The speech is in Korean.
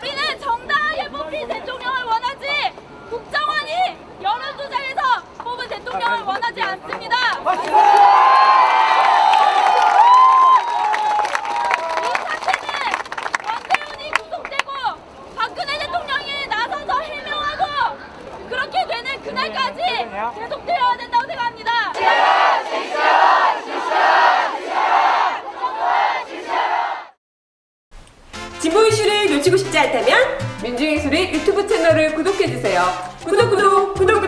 우리는 정당하게 뽑힌 대통령을 원하지 국정원이 여론조작에서 뽑은 대통령을 원하지 않습니다. 계속되어야 된다고 생각합니다. 진보 이슈를 놓치고 싶지 않다면 민중의 소리 유튜브 채널을 구독해주세요. 구독 구독 구독 구독